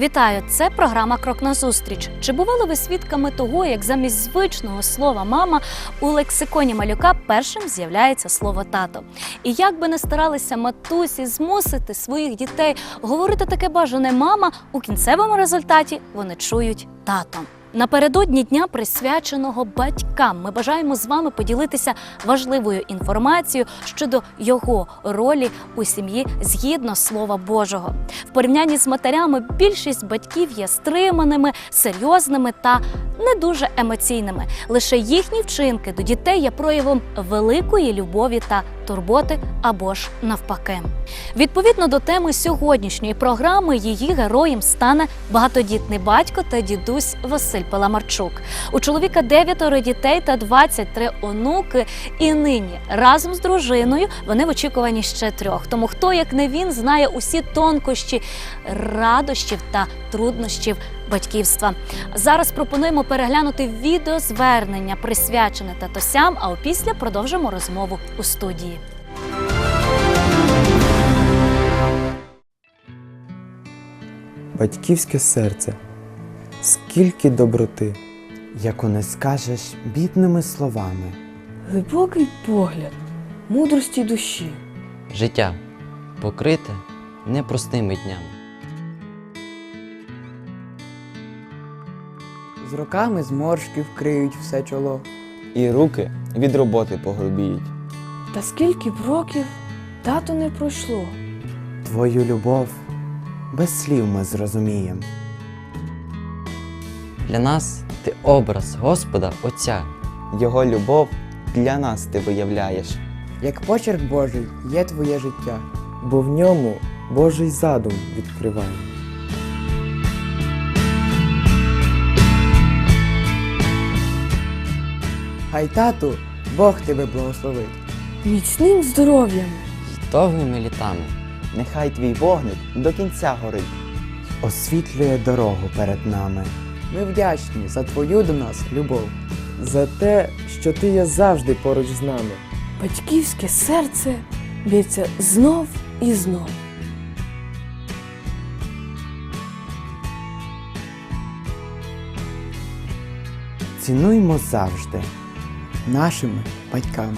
Вітаю! Це програма Крок на зустріч». Чи бували ви свідками того, як замість звичного слова мама у лексиконі малюка першим з'являється слово тато? І як би не старалися матусі змусити своїх дітей говорити таке бажане мама, у кінцевому результаті вони чують тато. Напередодні дня, присвяченого батькам, ми бажаємо з вами поділитися важливою інформацією щодо його ролі у сім'ї згідно Слова Божого. В порівнянні з матерями більшість батьків є стриманими, серйозними та не дуже емоційними. Лише їхні вчинки до дітей є проявом великої любові та турботи або ж навпаки. Відповідно до теми сьогоднішньої програми, її героєм стане багатодітний батько та дідусь Василь Паламарчук. У чоловіка дев'ятеро дітей та 23 онуки. І нині разом з дружиною вони в очікуванні ще трьох. Тому хто, як не він, знає усі тонкощі радощів та труднощів батьківства. Зараз пропонуємо переглянути відеозвернення, присвячене татусям. А опісля продовжимо розмову у студії. батьківське серце, скільки доброти, яку не скажеш бідними словами. Глибокий погляд, мудрості душі. Життя покрите непростими днями. З роками зморшки вкриють все чоло. І руки від роботи погрубіють. Та скільки б років тато не пройшло. Твою любов без слів ми зрозумієм. Для нас ти образ Господа Отця. Його любов для нас ти виявляєш. Як почерк Божий є твоє життя. Бо в ньому Божий задум відкриває. Хай тату, Бог тебе благословить. Міцним здоров'ям, й довгими літами. Нехай твій вогник до кінця горить. Освітлює дорогу перед нами. Ми вдячні за твою до нас любов. За те, що ти є завжди поруч з нами. батьківське серце б'ється знов і знов. Цінуймо завжди. Нашими батьками.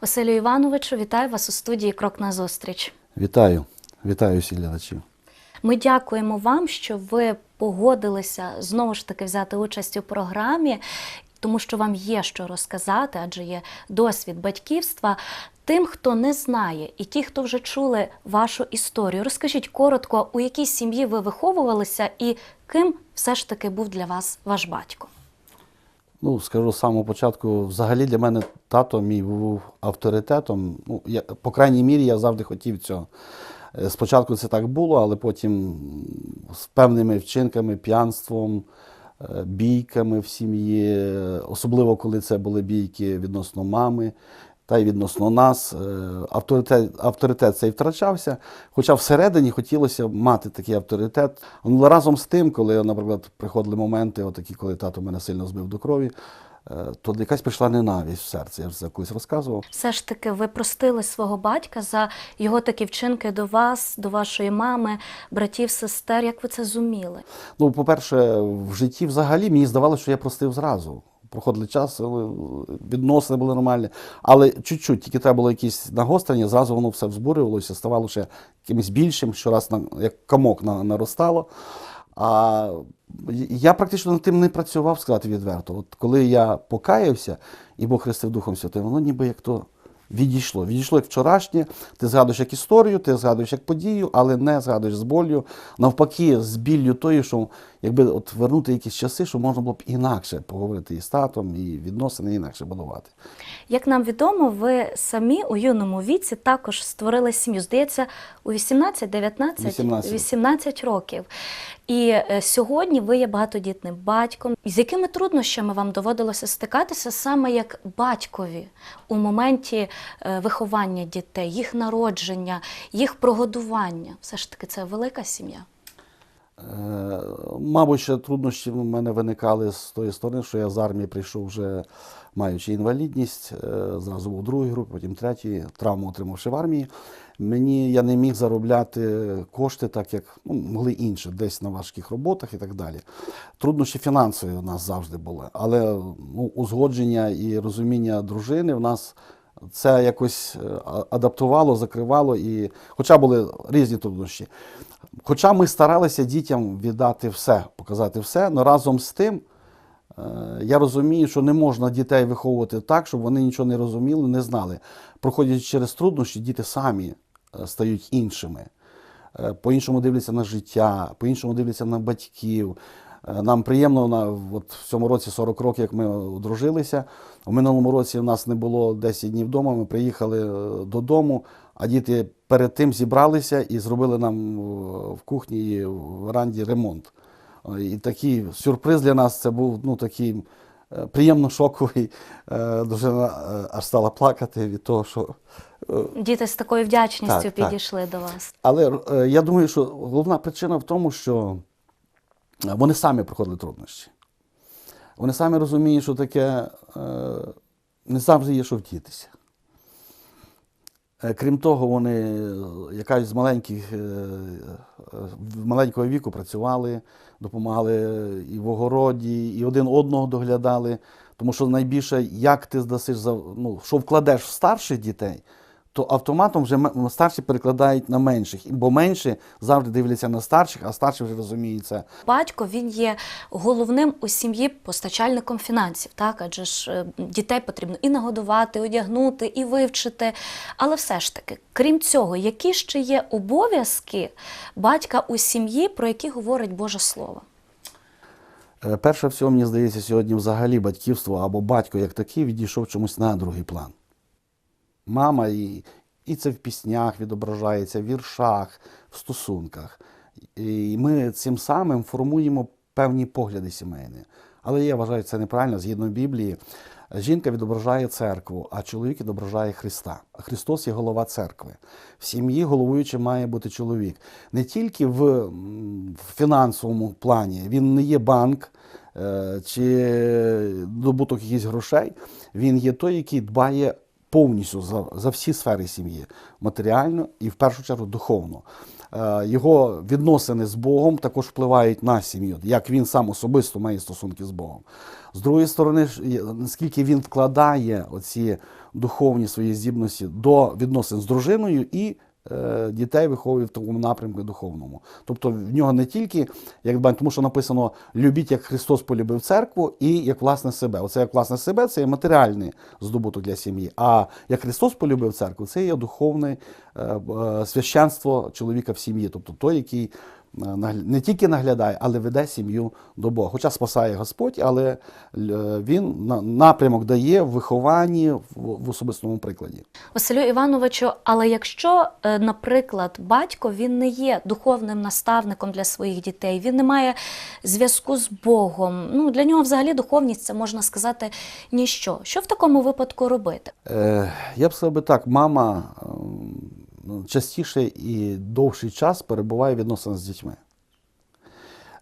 Василю Івановичу, вітаю вас у студії Крок назустріч. Вітаю, вітаю всіх глядачів. Ми дякуємо вам, що ви погодилися знову ж таки взяти участь у програмі, тому що вам є що розказати, адже є досвід батьківства. Тим, хто не знає, і ті, хто вже чули вашу історію, розкажіть коротко, у якій сім'ї ви виховувалися і ким все ж таки був для вас ваш батько. Ну, скажу з самого початку, взагалі для мене тато мій був авторитетом. Ну, я, по крайній мірі, я завжди хотів цього. Е, Спочатку це так було, але потім з певними вчинками, п'янством, е, бійками в сім'ї, е, особливо коли це були бійки відносно мами та й відносно нас, е, авторитет, авторитет цей втрачався. Хоча всередині хотілося мати такий авторитет. Але разом з тим, коли, наприклад, приходили моменти, отакі, коли тато мене сильно збив до крові, е, то якась прийшла ненависть в серце. Я вже колись розказував. Все ж таки, ви простили свого батька за його такі вчинки до вас, до вашої мами, братів, сестер. Як ви це зуміли? Ну, по-перше, в житті взагалі мені здавалося, що я простив зразу. Проходили час, відносини були нормальні. Але чуть-чуть, тільки треба було якісь нагострення, зразу воно все взбурювалося, ставало ще якимось більшим, щораз як комок на, наростало. А я практично над тим не працював, сказати відверто. От коли я покаявся і Бог хрестив Духом Святим, воно ніби як то відійшло. Відійшло як вчорашнє, ти згадуєш як історію, ти згадуєш як подію, але не згадуєш з болью. Навпаки, з біллю тою, що якби от вернути якісь часи, що можна було б інакше поговорити і з татом, і відносини інакше будувати. Як нам відомо, ви самі у юному віці також створили сім'ю. Здається, у 18, 19, 18. 18 років. І е, сьогодні ви є багатодітним батьком. З якими труднощами вам доводилося стикатися саме як батькові у моменті е, виховання дітей, їх народження, їх прогодування? Все ж таки, це велика сім'я. Е, Мабуть, ще труднощі в мене виникали з тої сторони, що я з армії прийшов вже маючи інвалідність, е, зразу був другій групі, потім третій, травму отримавши в армії. Мені я не міг заробляти кошти, так як ну, могли інші, десь на важких роботах і так далі. Труднощі фінансові у нас завжди були, але ну, узгодження і розуміння дружини в нас це якось е, адаптувало, закривало, і, хоча були різні труднощі. Хоча ми старалися дітям віддати все, показати все, але разом з тим я розумію, що не можна дітей виховувати так, щоб вони нічого не розуміли, не знали. Проходячи через труднощі, діти самі е, стають іншими. Е, По-іншому дивляться на життя, по-іншому дивляться на батьків. Е, Нам приємно на от в цьому році 40 років, як ми одружилися. У минулому році в нас не було 10 днів вдома. Ми приїхали додому, а діти перед тим зібралися і зробили нам в кухні і в веранді ремонт. І такий сюрприз для нас це був ну, такий е, приємно шоковий. Е, Дружина е, аж стала плакати від того, що Діти з такою вдячністю Так, так. підійшли до вас. Але я думаю, що головна причина в тому, що вони самі проходили труднощі. Вони самі розуміють, що таке не завжди є що вдітися. Е, Крім того, вони е, якась з маленьких, е, маленького віку працювали, допомагали і в огороді, і один одного доглядали. Тому що найбільше, як ти здасиш, ну, що вкладеш в старших дітей, то автоматом вже старші перекладають на менших. Бо менші завжди дивляться на старших, а старші вже розуміють це. Батько він є головним у сім'ї постачальником фінансів, так адже ж е, дітей потрібно і нагодувати, одягнути, і вивчити. Але все ж таки, крім цього, які ще є обов'язки батька у сім'ї, про які говорить Боже Слово? Е, Перше всього, мені здається, сьогодні взагалі батьківство або батько як такий відійшов чомусь на другий план. Мама, і, і це в піснях відображається, в віршах, в стосунках. І ми цим самим формуємо певні погляди сімейні. Але я вважаю, це неправильно. Згідно Біблії, жінка відображає церкву, а чоловік відображає Христа. Христос є голова церкви. В сім'ї головуючим має бути чоловік. Не тільки в, фінансовому плані, він не є банк е, чи добуток якихось грошей. Він є той, який дбає повністю за, за всі сфери сім'ї, матеріально і в першу чергу духовно. Е, Його відносини з Богом також впливають на сім'ю, як він сам особисто має стосунки з Богом. З другої сторони, наскільки він вкладає оці духовні свої здібності до відносин з дружиною і дітей виховує в такому напрямку духовному. Тобто в нього не тільки, як тому що написано любіть, як Христос полюбив церкву, і як власне себе. Оце як власне себе, це є матеріальний здобуток для сім'ї. А як Христос полюбив церкву, це є духовне е, е, священство чоловіка в сім'ї, тобто той, який е, не тільки наглядає, але веде сім'ю до Бога. Хоча спасає Господь, але е, він на- напрямок дає в вихованні в, особистому прикладі. Василю Івановичу, але якщо, е, наприклад, батько він не є духовним наставником для своїх дітей, він не має зв'язку з Богом. Ну для нього взагалі духовність це можна сказати ніщо. Що в такому випадку робити? Е, я б сказав би так, мама частіше і довший час перебуває в відносинах з дітьми.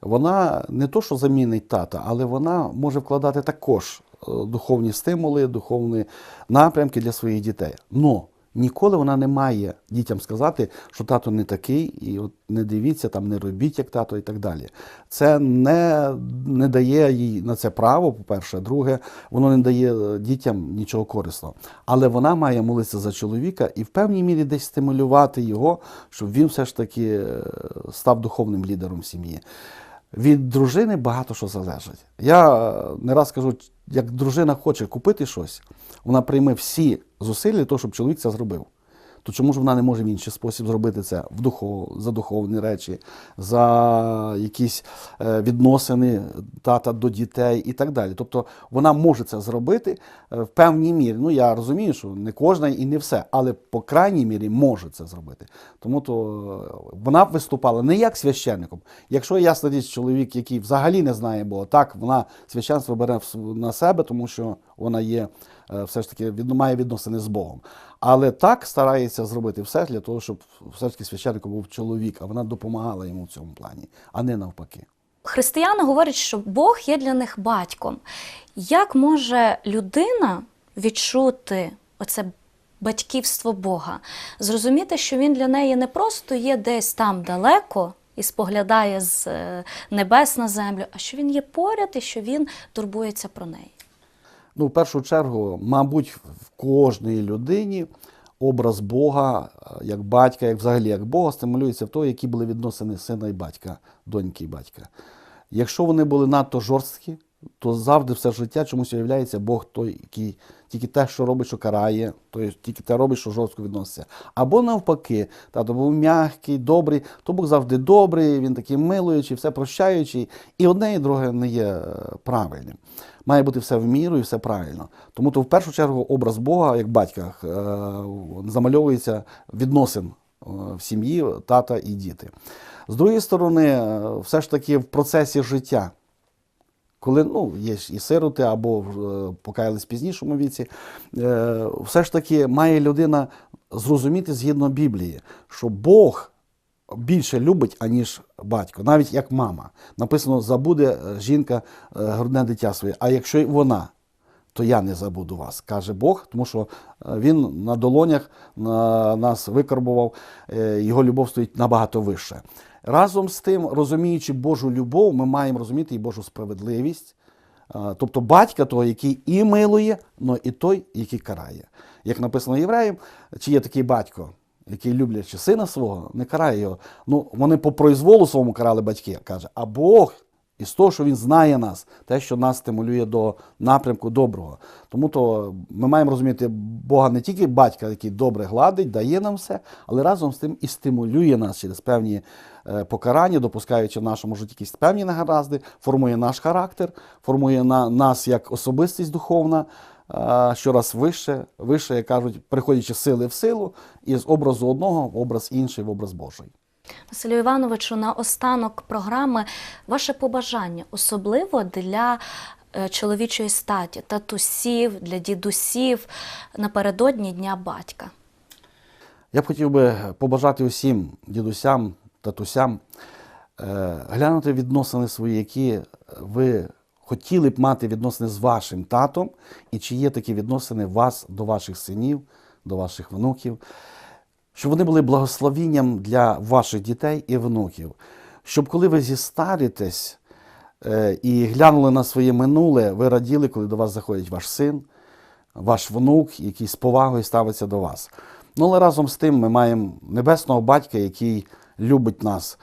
Вона не то, що замінить тата, але вона може вкладати також е, духовні стимули, духовні напрямки для своїх дітей. Но ніколи вона не має дітям сказати, що тато не такий, і от не дивіться, там не робіть як тато і так далі. Це не, не дає їй на це право, по-перше. Друге, воно не дає е, дітям нічого корисного. Але вона має молитися за чоловіка і в певній мірі десь стимулювати його, щоб він все ж таки е, став духовним лідером сім'ї. Від дружини багато що залежить. Я е, не раз кажу, як дружина хоче купити щось, вона прийме всі зусилля того, щоб чоловік це зробив. То чому ж вона не може в інший спосіб зробити це в духов, за духовні речі, за якісь е, відносини тата до дітей і так далі. Тобто вона може це зробити е, в певній мірі. Ну я розумію, що не кожна і не все, але по крайній мірі може це зробити. Тому то е, вона виступала не як священником. Якщо ясна річ, чоловік, який взагалі не знає Бога, так вона священство бере на себе, тому що вона є все ж таки має відносини з Богом. Але так старається зробити все для того, щоб все ж таки священником був чоловік, а вона допомагала йому в цьому плані, а не навпаки. Християни говорять, що Бог є для них батьком. Як може людина відчути оце батьківство Бога? Зрозуміти, що він для неї не просто є десь там далеко і споглядає з е, небес на землю, а що він є поряд і що він турбується про неї. Ну, в першу чергу, мабуть, в кожній людині образ Бога, е, як батька, як взагалі як Бога, стимулюється в того, які були відносини сина і батька, доньки і батька. Якщо вони були надто жорсткі, то завжди все життя чомусь уявляється Бог той, який тільки те, що робить, що карає, то тільки те робить, що жорстко відноситься. Або навпаки, тато був м'який, добрий, то Бог завжди добрий, він такий милуючий, все прощаючий. І одне і друге не є е, правильним. Має бути все в міру і все правильно. Тому то в першу чергу образ Бога, як батька, е, замальовується відносин е, в сім'ї, тата і діти. З другої сторони, все ж таки в процесі життя коли ну, є і сироти або е, покаялись в пізнішому віці, е, все ж таки має людина зрозуміти згідно Біблії, що Бог більше любить, аніж батько, навіть як мама. Написано, забуде е, жінка грудне дитя своє, а якщо вона. То я не забуду вас, каже Бог, тому що Він на долонях нас викарбував, його любов стоїть набагато вище. Разом з тим, розуміючи Божу любов, ми маємо розуміти і Божу справедливість. Тобто батька того, який і милує, але і той, який карає. Як написано євреям, чи є такий батько, який люблячи сина свого, не карає його. Ну, вони по произволу своєму карали батьки, каже, а Бог із того, що він знає нас, те, що нас стимулює до напрямку доброго. Тому то ми маємо розуміти Бога не тільки батька, який добре гладить, дає нам все, але разом з тим і стимулює нас через певні е, покарання, допускаючи в нашому житті якісь певні негаразди, формує наш характер, формує на, нас як особистість духовна. е, Щораз вище, вище, як кажуть, приходячи сили в силу, і з образу одного в образ інший, в образ Божий. Василю Івановичу, на останок програми ваше побажання, особливо для е, чоловічої статі, татусів, для дідусів напередодні Дня батька. Я б хотів би побажати усім дідусям, татусям е, глянути відносини свої, які ви хотіли б мати відносини з вашим татом, і чи є такі відносини вас до ваших синів, до ваших внуків, щоб вони були благословінням для ваших дітей і внуків. Щоб коли ви зістаритесь е, і глянули на своє минуле, ви раділи, коли до вас заходить ваш син, ваш внук, який з повагою ставиться до вас. Ну, але разом з тим ми маємо небесного батька, який любить нас.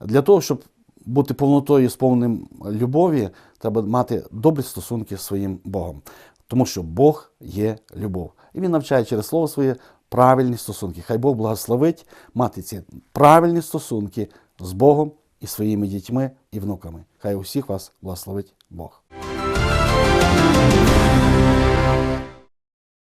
Для того, щоб бути повнотою сповненим любові, треба мати добрі стосунки з своїм Богом. Тому що Бог є любов. І Він навчає через слово своє правильні стосунки. Хай Бог благословить мати ці правильні стосунки з Богом і своїми дітьми і внуками. Хай усіх вас благословить Бог.